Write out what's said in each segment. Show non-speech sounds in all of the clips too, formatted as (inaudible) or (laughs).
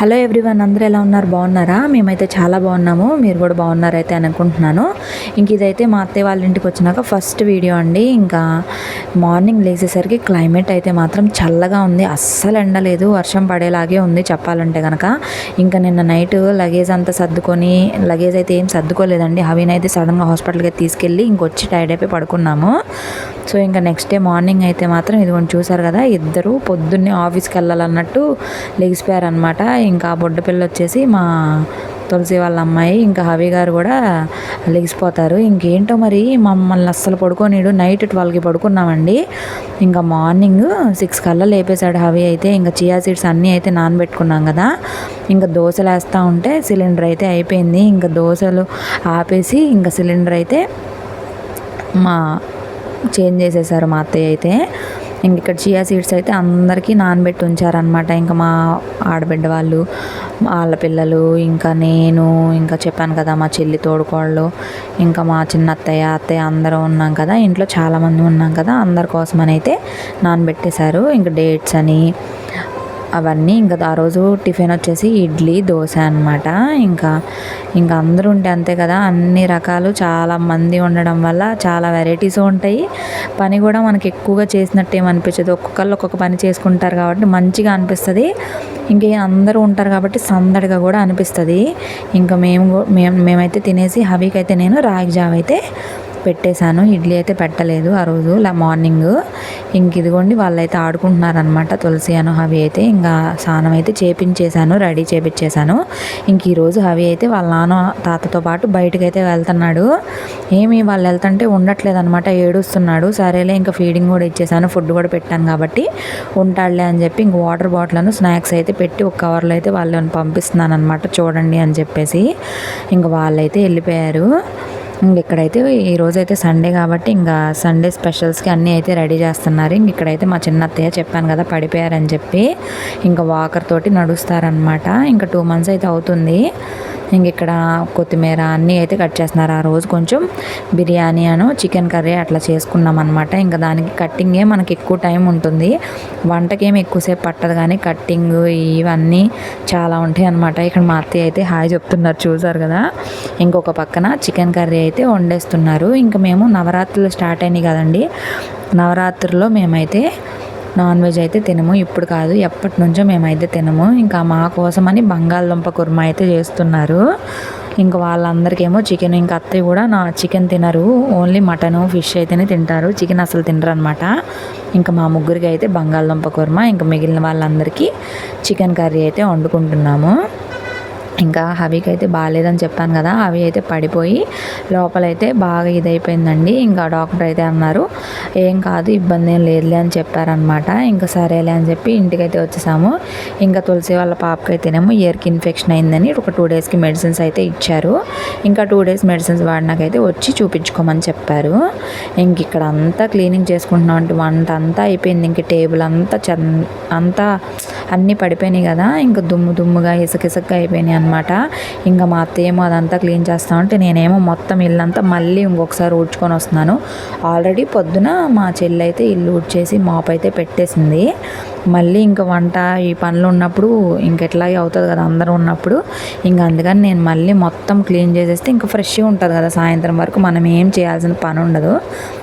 Hello everyone అందరూ ఎలా ఉన్నారు? బాగున్నారా? మేమైతే చాలా బాగున్నాము. మీరు కూడా బాగున్నారైతే అనుకుంటున్నాను. ఇంక ఇదైతే మా అత్తయ్య వాళ్ళ ఇంటికి వచ్చినాక ఫస్ట్ వీడియో అండి. ఇంకా మార్నింగ్ లేచేసరికి క్లైమేట్ అయితే మాత్రం చల్లగా ఉంది. అస్సలు ఎండలేదు వర్షం పడేలాగే ఉంది చెప్పాలంటే కనుక ఇంకా నిన్న నైట్ లగేజ్ అంతా సర్దుకొని లగేజ్ అయితే ఏం సర్దుకోలేదండి. హవీన్ అయితే సడన్గా హాస్పిటల్కి తీసుకెళ్ళి ఇంకొచ్చి టైర్డ్ అయిపోయి పడుకున్నాము. సో ఇంకా నెక్స్ట్ డే మార్నింగ్ అయితే మాత్రం ఇదిగోండి చూసారు కదా ఇద్దరు పొద్దున్నే ఆఫీస్కి వెళ్ళాలన్నట్టు లెగిసిపోయారనమాట ఇంకా బొడ్డ పిల్ల వచ్చేసి మా తులసి వాళ్ళ అమ్మాయి ఇంకా హవి గారు కూడా లెగిసిపోతారు ఇంకేంటో మరి మమ్మల్ని అస్సలు పడుకోనీడు నైట్ ట్వెల్వ్కి పడుకున్నామండి. ఇంకా మార్నింగ్ సిక్స్ కల్లా లేపేశాడు హవి అయితే. ఇంకా చియా సీడ్స్ అన్నీ అయితే నానబెట్టుకున్నాం కదా. ఇంకా దోశలు వేస్తూ ఉంటే సిలిండర్ అయితే అయిపోయింది. ఇంకా దోశలు ఆపేసి ఇంకా సిలిండర్ అయితే మా చేంజ్ చేసేసారు మా అత్తయ్య అయితే. ఇంక ఇక్కడ చియా సీడ్స్ అయితే అందరికీ నానబెట్టి ఉంచారనమాట ఇంకా మా ఆడబిడ్డ వాళ్ళు వాళ్ళ పిల్లలు ఇంకా నేను ఇంకా చెప్పాను కదా మా చెల్లి తోడుకోళ్ళు ఇంకా మా చిన్న అత్తయ్య అత్తయ్య అందరూ ఉన్నాం కదా ఇంట్లో చాలామంది ఉన్నాం కదా అందరి కోసమని అయితే నానబెట్టేశారు. ఇంకా డేట్స్ అని అవన్నీ ఇంకా ఆ రోజు టిఫిన్ వచ్చేసి ఇడ్లీ దోశ అనమాట ఇంకా ఇంకా అందరూ ఉంటే అంతే కదా. అన్ని రకాలు చాలా మంది ఉండడం వల్ల చాలా వెరైటీస్ ఉంటాయి. పని కూడా మనకి ఎక్కువగా చేసినట్టు ఏమనిపించదు ఒక్కొక్కళ్ళు ఒక్కొక్క పని చేసుకుంటారు కాబట్టి మంచిగా అనిపిస్తుంది. ఇంకే అందరూ ఉంటారు కాబట్టి సందడిగా కూడా అనిపిస్తుంది. ఇంకా మేము మేము మేమైతే తినేసి హవీకి అయితే నేను రాగి జావ అయితే పెట్టేశాను. ఇడ్లీ అయితే పెట్టలేదు ఆ రోజు ఇలా మార్నింగ్. ఇంక ఇదిగోండి వాళ్ళైతే ఆడుకుంటున్నారనమాట తులసి అను హవి అయితే. ఇంకా స్నానం అయితే చేపించేశాను రెడీ చేపించేశాను. ఇంక ఈరోజు హవి అయితే వాళ్ళ నాన్న తాతతో పాటు బయటకు అయితే వెళ్తున్నాడు. ఏమి వాళ్ళు వెళ్తుంటే ఉండట్లేదు అనమాట ఏడుస్తున్నాడు. సరేలే ఇంకా ఫీడింగ్ కూడా ఇచ్చేసాను ఫుడ్ కూడా పెట్టాను కాబట్టి ఉంటాడులే అని చెప్పి ఇంక వాటర్ బాటిల్ను స్నాక్స్ అయితే పెట్టి ఒక కవర్లో అయితే వాళ్ళని పంపిస్తున్నాను అనమాట చూడండి అని చెప్పేసి. ఇంక వాళ్ళైతే వెళ్ళిపోయారు. ఇక్కడైతే ఈ రోజు అయితే సండే కాబట్టి ఇంకా సండే స్పెషల్స్కి అన్నీ అయితే రెడీ చేస్తున్నారు. ఇంక ఇక్కడైతే మా చిన్న అత్తయ్య చెప్పాను కదా పడిపోయారని చెప్పి ఇంకా వాకర్ తోటి నడుస్తారనమాట ఇంకా టూ మంత్స్ అయితే అవుతుంది. ఇంక ఇక్కడ కొత్తిమీర అన్నీ అయితే కట్ చేస్తున్నారు. ఆ రోజు కొంచెం బిర్యానీ అను చికెన్ కర్రీ అట్లా చేసుకున్నాం అనమాట ఇంకా దానికి కట్టింగే మనకి ఎక్కువ టైం ఉంటుంది. వంటకేం ఎక్కువసేపు పట్టదు కానీ కట్టింగ్ ఇవన్నీ చాలా ఉంటాయి అనమాట ఇక్కడ మా అత్తయ్య అయితే హాయ్ చెప్తున్నారు. చూసారు కదా? ఇంకొక పక్కన చికెన్ కర్రీ అయితే వండేస్తున్నారు. ఇంకా మేము నవరాత్రులు స్టార్ట్ అయినాయి కదండి. నవరాత్రుల్లో మేమైతే నాన్ వెజ్ అయితే తినము ఇప్పుడు కాదు ఎప్పటి నుంచో మేమైతే తినము. ఇంకా మా కోసమని బంగాళదుంప కుర్మా అయితే చేస్తున్నారు. ఇంకా వాళ్ళందరికేమో చికెన్ ఇంకా అత్తయ్య కూడా నా చికెన్ తినరు. ఓన్లీ మటన్ ఫిష్ అయితేనే తింటారు. చికెన్ అసలు తినరు అనమాట ఇంకా మా ముగ్గురికి అయితే బంగాళదుంప కుర్మా ఇంకా మిగిలిన వాళ్ళందరికీ చికెన్ కర్రీ అయితే వండుకుంటున్నాము. ఇంకా హవికి అయితే బాగాలేదని చెప్పాను కదా అవి అయితే పడిపోయి లోపలైతే బాగా ఇదైపోయిందండి. ఇంకా డాక్టర్ అయితే అన్నారు ఏం కాదు ఇబ్బంది ఏం లేదులే అని చెప్పారనమాట ఇంకా సరేలే అని చెప్పి ఇంటికైతే వచ్చేసాము. ఇంకా తులసి వాళ్ళ పాపకి అయితేనేమో ఇయర్కి ఇన్ఫెక్షన్ అయిందని ఒక టూ డేస్కి మెడిసిన్స్ అయితే ఇచ్చారు. ఇంకా టూ డేస్ మెడిసిన్స్ వాడినాకైతే వచ్చి చూపించుకోమని చెప్పారు. ఇంక ఇక్కడ అంతా క్లీనింగ్ చేసుకుంటున్నాం అంటే వంట అంతా అయిపోయింది. ఇంక టేబుల్ అంతా చ అంతా అన్నీ పడిపోయినాయి కదా ఇంకా దుమ్ము దుమ్ముగా ఇసుక ఇసుక అయిపోయినాయి అనమాట ఇంకా మా అత్తయ్య ఏమో అదంతా క్లీన్ చేస్తా ఉంటే నేనేమో మొత్తం ఇల్లంతా మళ్ళీ ఇంకొకసారి ఊడ్చుకొని వస్తున్నాను. ఆల్రెడీ పొద్దున మా చెల్లి అయితే ఇల్లు ఊడ్చేసి మాప్ అయితే పెట్టేసింది. మళ్ళీ ఇంకా వంట ఈ పనులు ఉన్నప్పుడు ఇంకెట్లాగే అవుతుంది కదా అందరూ ఉన్నప్పుడు. ఇంకా అందుకని నేను మళ్ళీ మొత్తం క్లీన్ చేసేస్తే ఇంకా ఫ్రెష్గా ఉంటుంది కదా సాయంత్రం వరకు మనం ఏం చేయాల్సిన పని ఉండదు.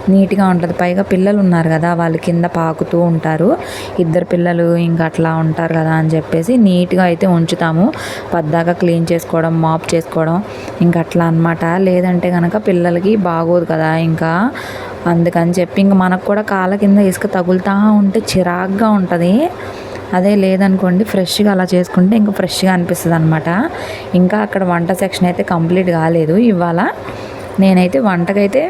నీట్గా ఉంటుంది. పైగా పిల్లలు ఉన్నారు కదా వాళ్ళు కింద పాకుతూ ఉంటారు. ఇద్దరు పిల్లలు ఇంకా అట్లా ఉంటారు కదా అని చెప్పేసి నీట్గా అయితే ఉంచుతాము. పద్దాక క్లీన్ చేసుకోవడం మాప్ చేసుకోవడం ఇంకా అట్లా అనమాట లేదంటే కనుక పిల్లలకి బాగోదు కదా. ఇంకా అందుకని చెప్పి ఇంక మనకు కూడా కాళ్ళ కింద ఇసుక తగులుతూ ఉంటే చిరాగ్గా ఉంటుంది. అదే లేదనుకోండి ఫ్రెష్గా అలా చేసుకుంటే ఇంకా ఫ్రెష్గా అనిపిస్తుంది అనమాట ఇంకా అక్కడ వంట సెక్షన్ అయితే కంప్లీట్ కాలేదు ఇవాళ. నేనైతే వంటకైతే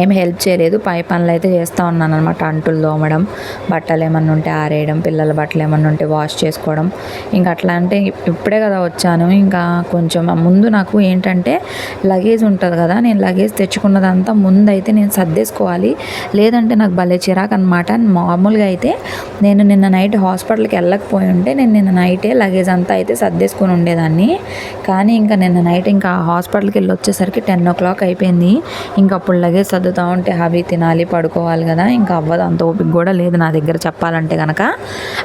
ఏం హెల్ప్ చేయలేదు. పై పనులు అయితే చేస్తూ ఉన్నాను అనమాట అంటులు తోమడం బట్టలు ఏమన్నా ఉంటే ఆరేయడం పిల్లల బట్టలు ఏమన్నా ఉంటే వాష్ చేసుకోవడం. ఇంకా అట్లా అంటే ఇప్పుడే కదా వచ్చాను. ఇంకా కొంచెం ముందు నాకు ఏంటంటే లగేజ్ ఉంటుంది కదా నేను లగేజ్ తెచ్చుకున్నదంతా ముందు అయితే నేను సర్దేసుకోవాలి. లేదంటే నాకు భలే చిరాకు అనమాట మామూలుగా అయితే నేను నిన్న నైట్ హాస్పిటల్కి వెళ్ళకపోయి ఉంటే నేను నిన్న నైటే లగేజ్ అంతా అయితే సర్దేసుకొని ఉండేదాన్ని. కానీ ఇంకా నిన్న నైట్ ఇంకా హాస్పిటల్కి వెళ్ళి వచ్చేసరికి టెన్ ఓ క్లాక్ అయిపోయింది. ఇంకా అప్పుడు లగేజ్ సర్దు సర్దుతా ఉంటే అవి తినాలి పడుకోవాలి కదా ఇంకా అవ్వదు అంత ఓపిక కూడా లేదు నా దగ్గర చెప్పాలంటే కనుక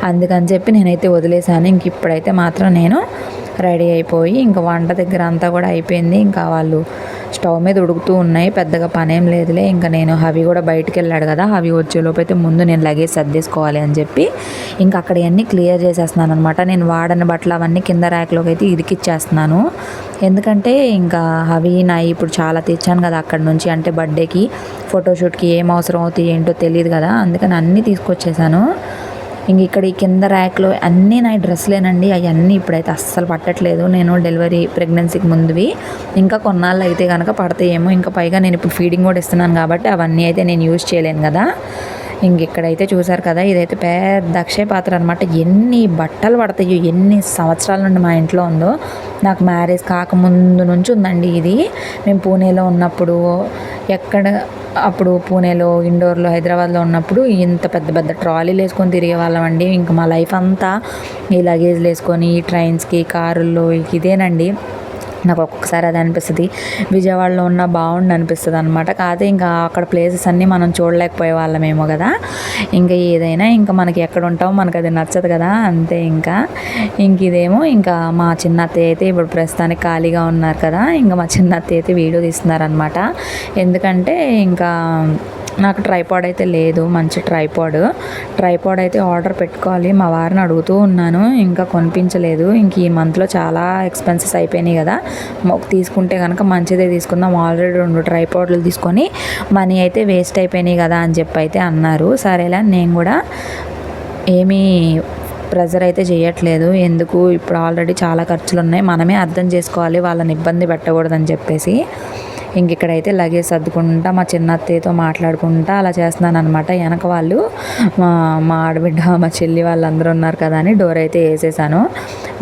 అందుకని చెప్పి నేనైతే వదిలేశాను. ఇంక ఇప్పుడైతే మాత్రం నేను రెడీ అయిపోయి ఇంకా వంట దగ్గర అంతా కూడా అయిపోయింది. ఇంకా వాళ్ళు స్టవ్ మీద ఉడుకుతూ ఉన్నాయి. పెద్దగా పనేం లేదులే. ఇంకా నేను హవి కూడా బయటికి వెళ్ళాడు కదా. హవి వచ్చేలోపైతే అయితే ముందు నేను లగేజ్ సర్దేసుకోవాలి అని చెప్పి ఇంకా అక్కడ అన్నీ క్లియర్ చేసేస్తున్నాను అనమాట నేను వాడని బట్టలు అవన్నీ కింద ర్యాక్లోకి అయితే ఇరికిచ్చేస్తున్నాను. ఎందుకంటే ఇంకా హవి నా ఇప్పుడు చాలా తెచ్చాను కదా అక్కడ నుంచి. అంటే బర్త్డేకి ఫోటోషూట్కి ఏం అవసరం అవుతాయి ఏంటో తెలియదు కదా. అందుకని అన్నీ తీసుకొచ్చేసాను. ఇంక ఇక్కడ ఈ కింద ర్యాక్లో అన్నీ నా డ్రెస్లేనండి అవన్నీ ఇప్పుడైతే అస్సలు పట్టట్లేదు. నేను డెలివరీ ప్రెగ్నెన్సీకి ముందువి. ఇంకా కొన్నాళ్ళు అయితే కనుక పడతాయేమో. ఇంకా పైగా నేను ఇప్పుడు ఫీడింగ్ కూడా ఇస్తున్నాను కాబట్టి అవన్నీ అయితే నేను యూజ్ చేయలేను కదా. ఇంక ఇక్కడైతే చూసారు కదా ఇదైతే పెద్ద అక్షయ పాత్ర అనమాట ఎన్ని బట్టలు పడతాయో ఎన్ని సంవత్సరాల నుండి మా ఇంట్లో ఉందో. నాకు మ్యారేజ్ కాకముందు నుంచి ఉందండి ఇది. మేము పూణేలో ఉన్నప్పుడు ఎక్కడ అప్పుడు పూణేలో ఇండోర్లో హైదరాబాద్లో ఉన్నప్పుడు ఇంత పెద్ద పెద్ద ట్రాలీలు వేసుకొని తిరిగే వాళ్ళం అండి. ఇంకా మా లైఫ్ అంతా ఈ లగేజ్లు వేసుకొని ఈ ట్రైన్స్కి కారుల్లో ఇదేనండి. నాకు ఒక్కొక్కసారి అది అనిపిస్తుంది. విజయవాడలో ఉన్న బాగుండి అనిపిస్తుంది అనమాట కాదు ఇంకా అక్కడ ప్లేసెస్ అన్నీ మనం చూడలేకపోయే వాళ్ళమేమో కదా. ఇంకా ఏదైనా ఇంకా మనకి ఎక్కడ ఉంటామో మనకు అది నచ్చదు కదా. అంతే ఇంకా. ఇంక ఇదేమో ఇంకా మా చిన్న అత్తయ్య అయితే ఇప్పుడు ప్రస్తుతానికి ఖాళీగా ఉన్నారు కదా. ఇంకా మా చిన్న అత్తయ్య అయితే వీడియో తీస్తున్నారనమాట ఎందుకంటే ఇంకా నాకు ట్రైపాడ్ అయితే లేదు మంచి ట్రైపాడ్ ట్రైపాడ్ అయితే ఆర్డర్ పెట్టుకోవాలి. మా వారిని అడుగుతూ ఉన్నాను. ఇంకా కొనిపించలేదు. ఇంక ఈ మంత్లో చాలా ఎక్స్పెన్సెస్ అయిపోయినాయి కదా. తీసుకుంటే కనుక మంచిదే తీసుకుందాం. ఆల్రెడీ రెండు ట్రైపాడ్లు తీసుకొని మనీ అయితే వేస్ట్ అయిపోయినాయి కదా అని చెప్పి అయితే అన్నారు. సరేలా నేను కూడా ఏమీ ప్రెజర్ అయితే చేయట్లేదు. ఎందుకు? ఇప్పుడు ఆల్రెడీ చాలా ఖర్చులు ఉన్నాయి మనమే అర్థం చేసుకోవాలి. వాళ్ళని ఇబ్బంది పెట్టకూడదని చెప్పేసి. ఇంక ఇక్కడైతే లగేజ్ సర్దుకుంటా మా చిన్న అత్తయ్యతో మాట్లాడుకుంటా అలా చేస్తున్నాను అనమాట వెనక వాళ్ళు మా మా ఆడబిడ్డ మా చెల్లి వాళ్ళందరూ ఉన్నారు కదా అని డోర్ అయితే వేసేసాను.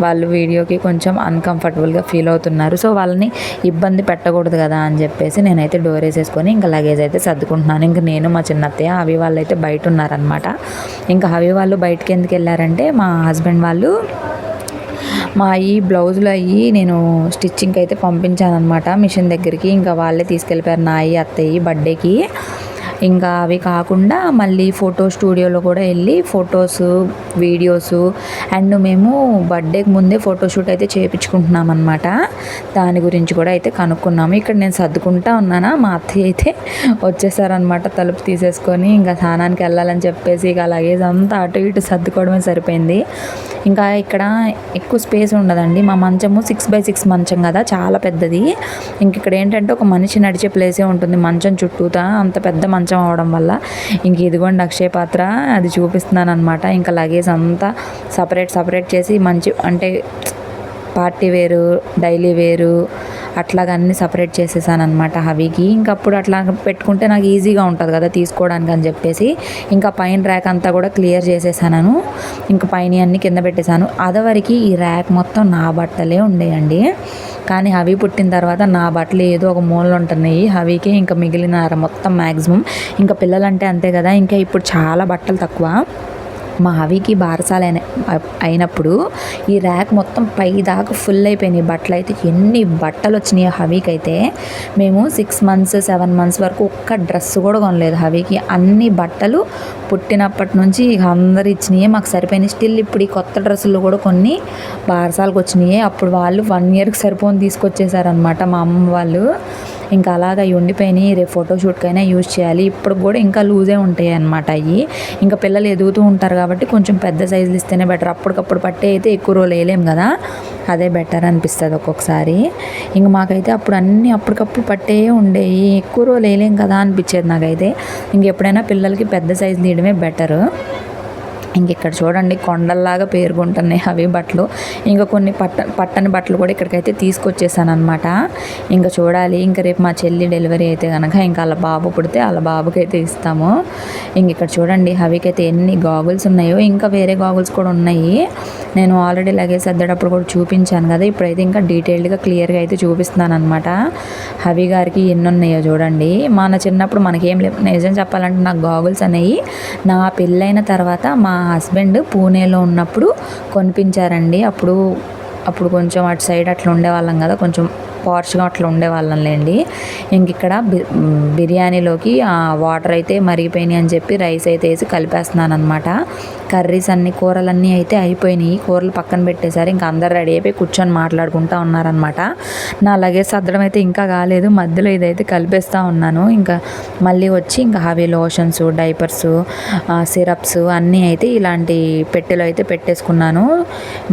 వాళ్ళు వీడియోకి కొంచెం అన్కంఫర్టబుల్గా ఫీల్ అవుతున్నారు. సో వాళ్ళని ఇబ్బంది పెట్టకూడదు కదా అని చెప్పేసి నేనైతే డోర్ వేసేసుకొని ఇంకా లగేజ్ అయితే సర్దుకుంటున్నాను. ఇంకా నేను మా చిన్న అత్తయ్య అవి వాళ్ళు అయితే బయట ఉన్నారనమాట ఇంకా అవి వాళ్ళు బయటకి ఎందుకు వెళ్ళారంటే మా హస్బెండ్ వాళ్ళు మా ఈ బ్లౌజులు అయ్యి నేను స్టిచ్చింగ్కి అయితే పంపించాను అనమాట మిషన్ దగ్గరికి. ఇంకా వాళ్ళే తీసుకెళ్ళిపోయారు నా అయ్యి అత్తయ్య బర్త్డేకి ఇంకా అవి కాకుండా మళ్ళీ ఫోటో స్టూడియోలో కూడా వెళ్ళి ఫొటోస్ వీడియోస్ అండ్ మేము బర్త్డేకి ముందే ఫోటోషూట్ అయితే చేయించుకుంటున్నాం అనమాట దాని గురించి కూడా అయితే కనుక్కున్నాము. ఇక్కడ నేను సర్దుకుంటా ఉన్నానా? మా అత్తయ్య అయితే వచ్చేసారనమాట తలుపు తీసేసుకొని ఇంకా స్నానానికి వెళ్ళాలని చెప్పేసి ఇక లగేజ్ అంతా అటు ఇటు సర్దుకోవడమే సరిపోయింది. ఇంకా ఇక్కడ ఎక్కువ స్పేస్ ఉండదండి. మా మంచము సిక్స్ బై సిక్స్ మంచం కదా చాలా పెద్దది. ఇంక ఇక్కడ ఏంటంటే ఒక మనిషి నడిచే ప్లేసే ఉంటుంది. మంచం చుట్టూతా అంత పెద్ద మంచం అవడం వల్ల. ఇంక ఇదిగోండి అక్షయ పాత్ర అది చూపిస్తున్నాను అనమాట ఇంకా లగేజ్ అంతా సపరేట్ సపరేట్ చేసి మంచి అంటే పార్టీ వేరు డైలీ వేరు అట్లాగా అన్ని సపరేట్ చేసేసాను అనమాట హవీకి. ఇంకా అప్పుడు అట్లా పెట్టుకుంటే నాకు ఈజీగా ఉంటుంది కదా తీసుకోవడానికి అని చెప్పేసి. ఇంకా పైన ర్యాక్ అంతా కూడా క్లియర్ చేసేసాను ఇంకా పైన అన్ని కింద పెట్టేశాను. అదవరికి ఈ ర్యాక్ మొత్తం నా బట్టలే ఉండేయండి. కానీ హవి పుట్టిన తర్వాత నా బట్టలు ఏదో ఒక మూలలు ఉంటున్నాయి. హవీకి ఇంకా మిగిలిన మొత్తం మ్యాక్సిమం ఇంకా పిల్లలంటే అంతే కదా ఇంకా ఇప్పుడు చాలా బట్టలు తక్కువ. మా హవికి బారసాల అయిన అయినప్పుడు ఈ ర్యాక్ మొత్తం పై దాకా ఫుల్ అయిపోయినాయి. బట్టలు అయితే ఎన్ని బట్టలు వచ్చినాయి హవీకి అయితే మేము సిక్స్ మంత్స్ సెవెన్ మంత్స్ వరకు ఒక్క డ్రెస్ కూడా కొనలేదు హవీకి. అన్ని బట్టలు పుట్టినప్పటి నుంచి ఇక అందరు ఇచ్చినాయి మాకు సరిపోయినాయి. స్టిల్ ఇప్పుడు ఈ కొత్త డ్రెస్సులు కూడా కొన్ని బారసాలకు వచ్చినాయి. అప్పుడు వాళ్ళు వన్ ఇయర్కి సరిపోని తీసుకొచ్చేసారనమాట మా అమ్మ వాళ్ళు. ఇంకా అలాగా అవి ఉండిపోయినాయి. రేపు ఫోటోషూట్కైనా యూజ్ చేయాలి. ఇప్పుడు కూడా ఇంకా లూజే ఉంటాయి అనమాట అవి ఇంకా పిల్లలు ఎదుగుతూ ఉంటారు కాబట్టి కొంచెం పెద్ద సైజులు ఇస్తేనే బెటర్ అప్పటికప్పుడు పట్టే అయితే ఎక్కువ రోజులు వేయలేం కదా. అదే బెటర్ అనిపిస్తుంది ఒక్కొక్కసారి. ఇంక మాకైతే అప్పుడు అన్నీ అప్పటికప్పుడు పట్టే ఉండేవి ఎక్కువ రోజులు వేయలేం కదా అనిపించేది నాకైతే. ఇంక ఎప్పుడైనా పిల్లలకి పెద్ద సైజు తీయడమే బెటరు ఇంక ఇక్కడ చూడండి కొండల్లాగా పేరుకుంటున్నాయి అవి బట్టలు. ఇంకా కొన్ని పట్ట పట్టని బట్టలు కూడా ఇక్కడికైతే తీసుకొచ్చేసాను అనమాట ఇంకా చూడాలి ఇంకా రేపు మా చెల్లి డెలివరీ అయితే కనుక ఇంకా అలా బాబు పుడితే అలా బాబుకి అయితే ఇస్తాము. ఇంక ఇక్కడ చూడండి హవికైతే ఎన్ని గాగుల్స్ ఉన్నాయో ఇంకా వేరే గాగుల్స్ కూడా ఉన్నాయి. నేను ఆల్రెడీ లగేజ్ సర్దేటప్పుడు కూడా చూపించాను కదా ఇప్పుడైతే ఇంకా డీటెయిల్డ్గా క్లియర్గా అయితే చూపిస్తున్నాను అనమాట హవి గారికి ఎన్ని ఉన్నాయో చూడండి. మన చిన్నప్పుడు మనకేం లేవు. నిజం చెప్పాలంటే నాకు గాగుల్స్ అనేవి నా పెళ్ళైన తర్వాత మా హస్బెండ్ పూణేలో ఉన్నప్పుడు కొనిపించారండి. అప్పుడు అప్పుడు కొంచెం అటు సైడ్ అట్లా ఉండేవాళ్ళం కదా కొంచెం పార్ష్గా అట్లా ఉండేవాళ్ళంలేండి ఇంక ఇక్కడ బి- బిర్యానీలోకి ఆ వాటర్ అయితే మరిగిపోయినాయి అని చెప్పి రైస్ అయితే వేసి కలిపేస్తున్నాను అనమాట కర్రీస్ అన్ని కూరలన్నీ అయితే అయిపోయినాయి. కూరలు పక్కన పెట్టేశారు. ఇంకా అందరు రెడీ అయిపోయి కూర్చొని మాట్లాడుకుంటా ఉన్నారనమాట నా లగేజ్ సర్దడం అయితే ఇంకా కాలేదు. మధ్యలో ఇదైతే కలిపేస్తూ ఉన్నాను. ఇంకా మళ్ళీ వచ్చి ఇంకా హవీ లోషన్స్ డైపర్స్ సిరప్స్ అన్నీ అయితే ఇలాంటి పెట్టెలో అయితే పెట్టేసుకున్నాను.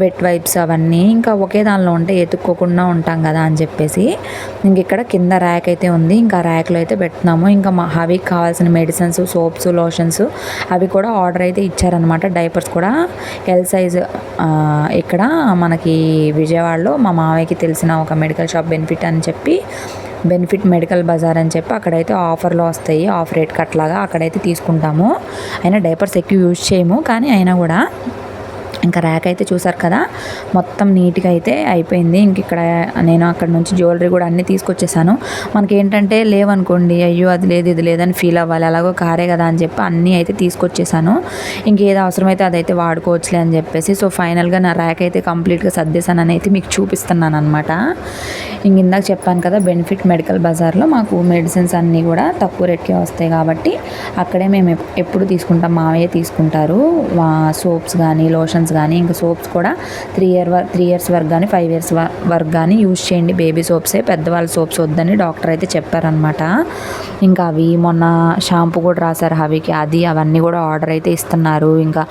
వెట్ వైప్స్ అవన్నీ. ఇంకా ఒకే దానిలో ఉంటే ఎత్తుక్కోకుండా ఉంటాం కదా అని చెప్పేసి. ఇంక ఇక్కడ కింద ర్యాక్ అయితే ఉంది. ఇంకా ర్యాక్లో అయితే పెడుతున్నాము ఇంకా మా హవీకి కావాల్సిన మెడిసిన్స్ సోప్స్ లోషన్స్ అవి కూడా ఆర్డర్ అయితే ఇచ్చారనమాట డైపర్స్ కూడా ఎల్ సైజ్ ఇక్కడ మనకి విజయవాడలో మా మావయ్యకి తెలిసిన ఒక మెడికల్ షాప్ బెనిఫిట్ అని చెప్పి బెనిఫిట్ మెడికల్ బజార్ అని చెప్పి అక్కడైతే ఆఫర్లో వస్తాయి. ఆఫ్ రేట్ కట్లాగా అక్కడైతే తీసుకుంటాము. అయినా డైపర్స్ ఎక్కువ యూజ్ చేయము. కానీ అయినా కూడా ఇంకా ర్యాక్ అయితే చూసారు కదా? మొత్తం నీట్గా అయితే అయిపోయింది. ఇంక ఇక్కడ నేను అక్కడ నుంచి జ్యువెలరీ కూడా అన్నీ తీసుకొచ్చేసాను. మనకి ఏంటంటే లేవనుకోండి అయ్యో అది లేదు ఇది లేదని ఫీల్ అవ్వాలి. అలాగో కారే కదా అని చెప్పి అన్నీ అయితే తీసుకొచ్చేసాను. ఇంకేది అవసరమైతే అదైతే వాడుకోవచ్చులే అని చెప్పేసి సో ఫైనల్గా నా ర్యాక్ అయితే కంప్లీట్గా సర్దేశానని అయితే మీకు చూపిస్తున్నాను అనమాట ఇంక ఇందాక చెప్పాను కదా బెనిఫిట్ మెడికల్ బజార్లో మాకు మెడిసిన్స్ అన్నీ కూడా తక్కువ రేట్కే వస్తాయి కాబట్టి అక్కడే మేము ఎప్పుడు తీసుకుంటాం మావయ్య తీసుకుంటారు. సోప్స్ కానీ లోషన్స్ కానీ ఇంకా సోప్స్ కూడా three year or three years వరకు కానీ ఫైవ్ ఇయర్స్ వరకు కానీ యూజ్ చేయండి. బేబీ సోప్సే పెద్దవాళ్ళ సోప్స్ వద్దని డాక్టర్ అయితే చెప్పారనమాట ఇంకా అవి మొన్న షాంపూ కూడా రాశారు హవికి. అది అవన్నీ కూడా ఆర్డర్ అయితే ఇస్తున్నారు. ఇంకా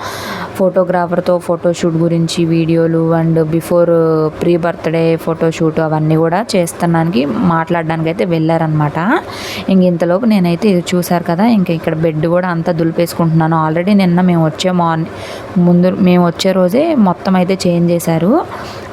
ఫోటోగ్రాఫర్తో ఫోటోషూట్ గురించి వీడియోలు and before pre birthday photoshoot అవన్నీ కూడా చేస్తున్నానికి మాట్లాడడానికి అయితే వెళ్ళారనమాట ఇంక ఇంతలోపు నేనైతే ఇది చూశారు కదా ఇంక ఇక్కడ బెడ్ కూడా అంతా దులిపేసుకుంటున్నాను. ఆల్రెడీ నిన్న మేము వచ్చే మార్నింగ్ ముందు మేము వచ్చే రోజే మొత్తం అయితే చేంజ్ చేశారు.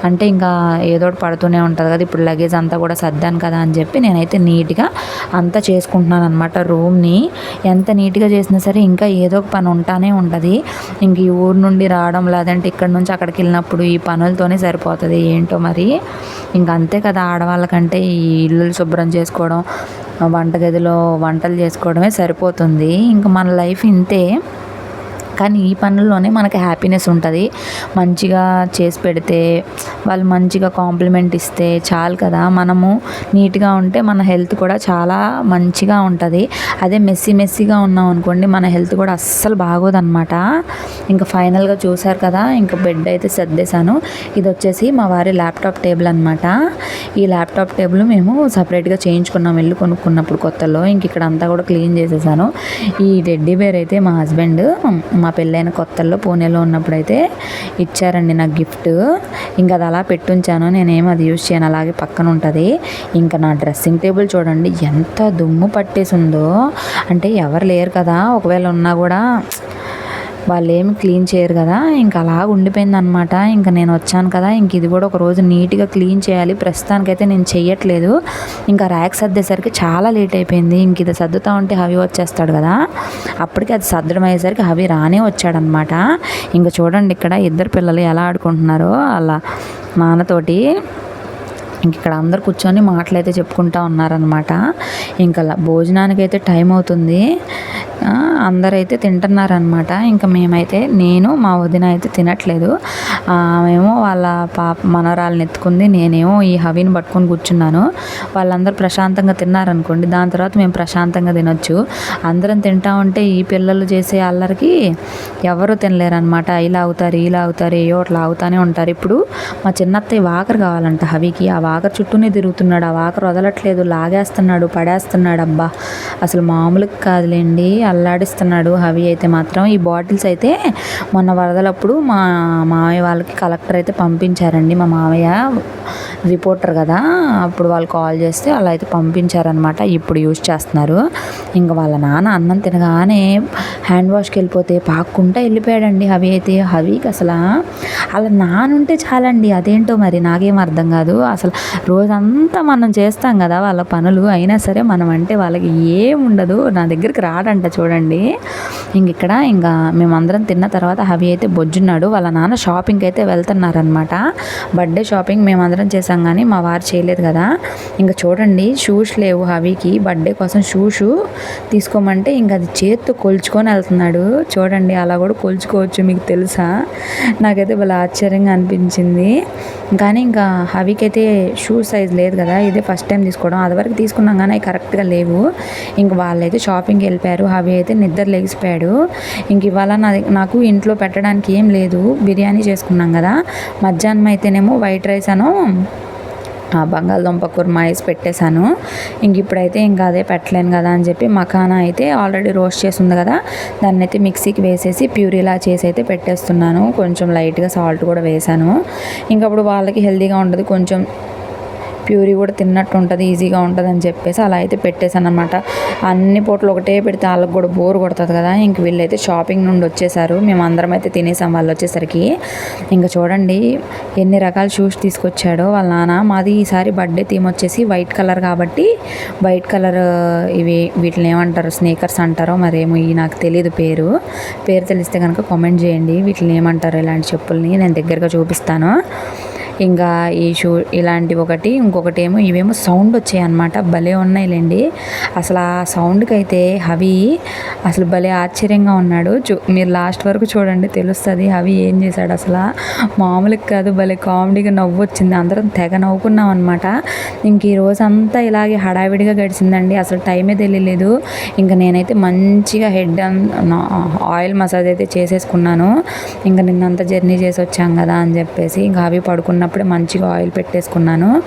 అంటే ఇంకా ఏదో ఒకటి పడుతూనే ఉంటుంది కదా ఇప్పుడు లగేజ్ అంతా కూడా సర్దాను కదా అని చెప్పి నేనైతే నీట్గా అంతా చేసుకుంటున్నాను అనమాట రూమ్ని. ఎంత నీట్గా చేసినా సరే ఇంకా ఏదో ఒక పని ఉంటానే ఉంటుంది. ఇంక ఈ ఊరు నుండి రావడం లేదంటే ఇక్కడ నుంచి అక్కడికి వెళ్ళినప్పుడు ఈ పనులతోనే సరిపోతుంది ఏంటో మరి. ఇంక అంతే కదా ఆడవాళ్ళకంటే ఈ ఇల్లు శుభ్రం చేసుకోవడం వంటగదిలో వంటలు చేసుకోవడమే సరిపోతుంది. ఇంకా మన లైఫ్ ఇంతే. కానీ ఈ పనుల్లోనే మనకి హ్యాపీనెస్ ఉంటుంది. మంచిగా చేసి పెడితే వాళ్ళు మంచిగా కాంప్లిమెంట్ ఇస్తే చాలు కదా. మనము నీట్గా ఉంటే మన హెల్త్ కూడా చాలా మంచిగా ఉంటుంది. అదే మెస్సీ మెస్సీగా ఉన్నాం అనుకోండి మన హెల్త్ కూడా అస్సలు బాగోదన్నమాట. ఇంకా ఫైనల్గా చూసారు కదా ఇంకా బెడ్ అయితే సర్దేశాను. ఇది వచ్చేసి మా వారి ల్యాప్టాప్ టేబుల్ అనమాట ఈ ల్యాప్టాప్ టేబుల్ మేము సపరేట్గా చేయించుకున్నాం వెళ్ళి కొనుక్కున్నప్పుడు కొత్తలో. ఇంక ఇక్కడ అంతా కూడా క్లీన్ చేసేసాను. ఈ టెడ్డీ బేర్ అయితే మా హస్బెండ్ మా పెళ్ళైన కొత్తల్లో పూణేలో ఉన్నప్పుడైతే ఇచ్చారండి నాకు గిఫ్ట్. ఇంకా అది అలా పెట్టుంచాను. నేనేం అది యూజ్ చేయను. అలాగే పక్కన ఉంటుంది. ఇంకా నా డ్రెస్సింగ్ టేబుల్ చూడండి ఎంత దుమ్ము పట్టేసి ఉందో అంటే ఎవరు లేరు కదా. ఒకవేళ ఉన్నా కూడా వాళ్ళు ఏమి క్లీన్ చేయరు కదా ఇంకా అలా ఉండిపోయింది అనమాట ఇంకా నేను వచ్చాను కదా ఇంక ఇది కూడా ఒక రోజు నీట్గా క్లీన్ చేయాలి. ప్రస్తుతానికైతే నేను చెయ్యట్లేదు. ఇంకా ర్యాక్ సర్దేసరికి చాలా లేట్ అయిపోయింది. ఇంక ఇది సర్దుతా ఉంటే హవి వచ్చేస్తాడు కదా. అప్పటికి అది సర్దడం అయ్యేసరికి హవి రానే వచ్చాడనమాట. ఇంకా చూడండి ఇక్కడ ఇద్దరు పిల్లలు ఎలా ఆడుకుంటున్నారో అలా నాన్నతోటి. ఇంక ఇక్కడ అందరు కూర్చొని మాటలు అయితే చెప్పుకుంటా ఉన్నారనమాట. ఇంకా భోజనానికి అయితే టైం అవుతుంది. అందరైతే తింటున్నారనమాట ఇంకా మేమైతే నేను మా వదిన అయితే తినట్లేదు. మేము వాళ్ళ పాప మనరాలను ఎత్తుకుంది నేనేమో ఈ హవిని పట్టుకొని కూర్చున్నాను. వాళ్ళందరూ ప్రశాంతంగా తిన్నారనుకోండి దాని తర్వాత మేము ప్రశాంతంగా తినొచ్చు. అందరం తింటా ఉంటే ఈ పిల్లలు చేసే అల్లరికి ఎవరు తినలేరనమాట ఇలా అవుతారు ఇలా అవుతారు ఏయో అట్లా అవుతానే ఉంటారు. ఇప్పుడు మా చిన్నత్తయ్య వాకర్ కావాలంట హవికి. ఆ వాకర్ చుట్టూనే తిరుగుతున్నాడు ఆ వాకర్ వదలట్లేదు లాగేస్తున్నాడు పడేస్తున్నాడు. అబ్బా అసలు మామూలుగా కాదులేండి. అల్లాడిస్తున్నాడు హవి అయితే మాత్రం. ఈ బాటిల్స్ అయితే మొన్న వరదలప్పుడు మా మామయ్య వాళ్ళకి కలెక్టర్ అయితే పంపించారండి. మా మామయ్య రిపోర్టర్ కదా అప్పుడు వాళ్ళు కాల్ చేస్తే అలా అయితే పంపించారనమాట ఇప్పుడు యూజ్ చేస్తున్నారు. ఇంకా వాళ్ళ నాన్న అన్నం తినగానే హ్యాండ్ వాష్కి వెళ్ళిపోతే పాక్కుంటా వెళ్ళిపోయాడండి హవి అయితే. హవికి అసలు అలా నానుంటే చాలండి అదేంటో మరి నాకేం అర్థం కాదు. అసలు రోజంతా మనం చేస్తాం కదా వాళ్ళ పనులు అయినా సరే మనం అంటే వాళ్ళకి ఏం ఉండదు. నా దగ్గరికి రాడంట చూడండి. ఇంక ఇక్కడ ఇంకా మేమందరం తిన్న తర్వాత హవి అయితే బొజ్జున్నాడు. వాళ్ళ నాన్న షాపింగ్కి అయితే వెళ్తున్నారనమాట బర్త్డే షాపింగ్ మేమందరం చేసాం చేస్తాం కానీ మా వారు చేయలేదు కదా. ఇంకా చూడండి షూస్ లేవు హవికి. బర్త్డే కోసం షూస్ తీసుకోమంటే ఇంకా అది చేత్తో కొలుచుకొని వెళ్తున్నాడు. చూడండి అలా కూడా కొలుచుకోవచ్చు మీకు తెలుసా? నాకైతే వాళ్ళ ఆశ్చర్యంగా అనిపించింది. కానీ ఇంకా హవికి అయితే షూ సైజ్ లేదు కదా ఇదే ఫస్ట్ టైం తీసుకోవడం. అది వరకు తీసుకున్నాం కానీ అవి కరెక్ట్గా లేవు. ఇంక వాళ్ళైతే షాపింగ్కి వెళ్ళిపోయారు. హవి అయితే నిద్ర లెగిసిపోయాడు ఇంక ఇవాళ నా నాకు ఇంట్లో పెట్టడానికి ఏం లేదు. బిర్యానీ చేసుకున్నాం కదా. మధ్యాహ్నం అయితేనేమో వైట్ రైస్ అను బంగాళదుంప కుర్మా వేసి పెట్టేశాను. ఇంక ఇప్పుడైతే ఇంకా అదే పెట్టలేను కదా అని చెప్పి మఖానా అయితే ఆల్రెడీ రోస్ట్ చేసి ఉంది కదా దాన్ని అయితే మిక్సీకి వేసేసి ప్యూరీలా చేసి అయితే పెట్టేస్తున్నాను. కొంచెం లైట్గా సాల్ట్ కూడా వేసాను ఇంకా అప్పుడు వాళ్ళకి హెల్తీగా ఉంటుంది కొంచెం ప్యూరీ కూడా తిన్నట్టు ఉంటుంది ఈజీగా ఉంటుంది అని చెప్పేసి అలా అయితే పెట్టేశాను అనమాట అన్ని పూటలు ఒకటే పెడితే వాళ్ళకి కూడా బోర్ కొడుతుంది కదా ఇంక వీళ్ళైతే షాపింగ్ నుండి వచ్చేసారు. మేము అందరం అయితే తినేసాం వాళ్ళు వచ్చేసరికి. ఇంకా చూడండి ఎన్ని రకాల షూస్ తీసుకొచ్చాడో వాళ్ళ నాన్న. మాది ఈసారి బర్త్డే థీమ్ వచ్చేసి వైట్ కలర్ కాబట్టి వైట్ కలర్ ఇవి వీటిని ఏమంటారు స్నేకర్స్ అంటారో మరేమో ఇవి నాకు తెలియదు పేరు. పేరు తెలిస్తే కనుక కామెంట్ చేయండి వీటిని ఏమంటారు ఇలాంటి చెప్పుల్ని నేను దగ్గరగా చూపిస్తాను. ఇంకా ఈ షూ ఇలాంటివి ఒకటి ఇంకొకటి ఏమో ఇవేమో సౌండ్ వచ్చాయి అనమాట భలే ఉన్నాయిలేండి అసలు ఆ సౌండ్కి అయితే హవి అసలు భలే ఆశ్చర్యంగా ఉన్నాడు. చూ మీరు లాస్ట్ వరకు చూడండి తెలుస్తుంది హవి ఏం చేశాడు అసలు. మామూలుగా కాదు భలే కామెడీగా నవ్వు వచ్చింది. అందరం తెగ నవ్వుకున్నాం అనమాట ఇంక ఈ రోజు అంతా ఇలాగే హడావిడిగా గడిచిందండి. అసలు టైమే తెలియలేదు. ఇంకా నేనైతే మంచిగా హెడ్ ఆయిల్ మసాజ్ అయితే చేసేసుకున్నాను. ఇంకా నిన్నంతా జర్నీ చేసి వచ్చాం కదా అని చెప్పేసి ఇంకా అవి ఉన్నప్పుడే మంచిగా ఆయిల్ పెట్టేసుకున్నాను.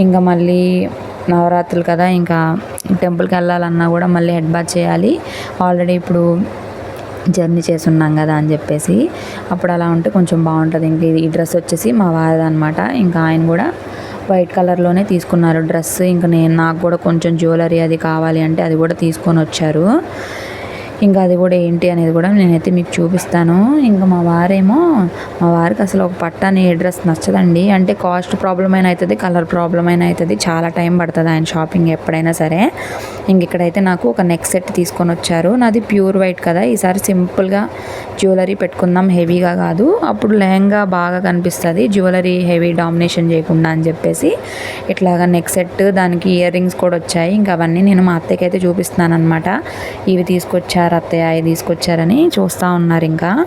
ఇంకా మళ్ళీ నవరాత్రులు కదా ఇంకా టెంపుల్కి వెళ్ళాలన్నా కూడా మళ్ళీ హెడ్ బాత్ చేయాలి. ఆల్రెడీ ఇప్పుడు జర్నీ చేసి ఉన్నాం కదా అని చెప్పేసి. అప్పుడు అలా ఉంటే కొంచెం బాగుంటుంది. ఇంక ఇది- ఈ డ్రెస్ వచ్చేసి మా వారిది అనమాట ఇంకా ఆయన కూడా వైట్ కలర్లోనే తీసుకున్నారు డ్రెస్. ఇంకా నేను నాకు కూడా కొంచెం జ్యువెలరీ అది కావాలి అంటే అది కూడా తీసుకొని వచ్చారు. ఇంకా అది కూడా ఏంటి అనేది కూడా నేనైతే మీకు చూపిస్తాను. ఇంకా మా వారేమో మా వారికి అసలు ఒక పట్టాని ఏ డ్రెస్ నచ్చదండి. అంటే కాస్ట్ ప్రాబ్లం అయినా అవుతుంది కలర్ ప్రాబ్లం అయినా అవుతుంది చాలా టైం పడుతుంది ఆయన షాపింగ్ ఎప్పుడైనా సరే. ఇంక ఇక్కడైతే నాకు ఒక నెక్ సెట్ తీసుకొని వచ్చారు. నాది ప్యూర్ వైట్ కదా ఈసారి సింపుల్గా జ్యువెలరీ పెట్టుకుందాం హెవీగా కాదు. అప్పుడు లెహంగా బాగా కనిపిస్తుంది జ్యువెలరీ హెవీ డామినేషన్ చేయకుండా అని చెప్పేసి ఇట్లాగా నెక్ సెట్ దానికి ఇయర్ రింగ్స్ కూడా వచ్చాయి. ఇంకా అవన్నీ నేను మా అత్తకైతే చూపిస్తున్నాను అనమాట ఇవి తీసుకొచ్చారు. అత్తయ్య అవి తీసుకొచ్చారని చూస్తూ ఉన్నారు ఇంకా.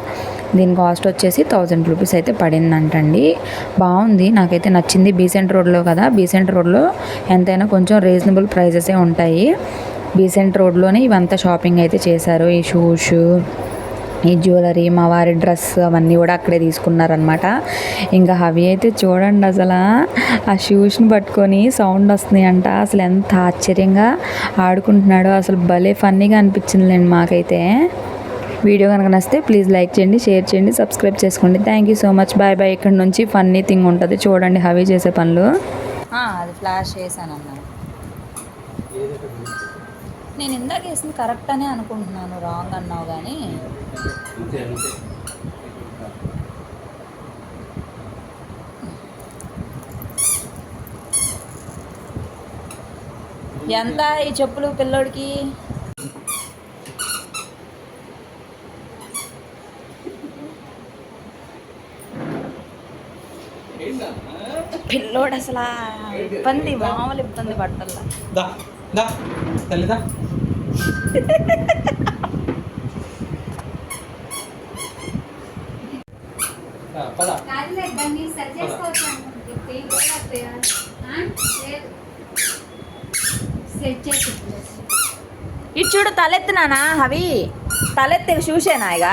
దీని కాస్ట్ వచ్చేసి థౌజండ్ రూపీస్ అయితే పడిందంటండి. బాగుంది. నాకైతే నచ్చింది బీసెంట్ రోడ్లో కదా. బీసెంట్ రోడ్లో ఎంతైనా కొంచెం రీజనబుల్ ప్రైజెసే ఉంటాయి. బీసెంట్ రోడ్లోనే ఇవంతా షాపింగ్ అయితే చేశారు. ఈ షూస్ ఈ జ్యువెలరీ మా వారి డ్రెస్ అవన్నీ కూడా అక్కడే తీసుకున్నారనమాట ఇంకా అవి అయితే చూడండి అసలు. ఆ షూస్ని పట్టుకొని సౌండ్ వస్తున్నాయంట. అంట అసలు ఎంత ఆశ్చర్యంగా ఆడుకుంటున్నాడో. అసలు భలే ఫన్నీగా అనిపించిందిలేండి మాకైతే. వీడియో కనుక నచ్చితే ప్లీజ్ లైక్ చేయండి షేర్ చేయండి సబ్స్క్రైబ్ చేసుకోండి. Thank you so much bye bye ఇక్కడ నుంచి ఫన్నీ థింగ్ ఉంటుంది. చూడండి హవీ చేసే పనులు. అది ఫ్లాష్ చేశానన్నా. నేను ఇందాక వేసింది కరెక్ట్ అనే అనుకుంటున్నాను. రాంగ్ అన్నావు కానీ అంతే అంతే. ఎంత ఈ చెప్పులు పిల్లోడికి? పిల్లోడు అసలు ఇబ్బంది మామూలు ఇబ్బంది దా తల్లిదా (laughs) దాన్ని చేసుకోవచ్చు అనుకుంటుంది? లేదు సెట్ చేసి ఇటు చూడు తలెత్తినానా అవి తలెత్తి చూసేనా ఇక?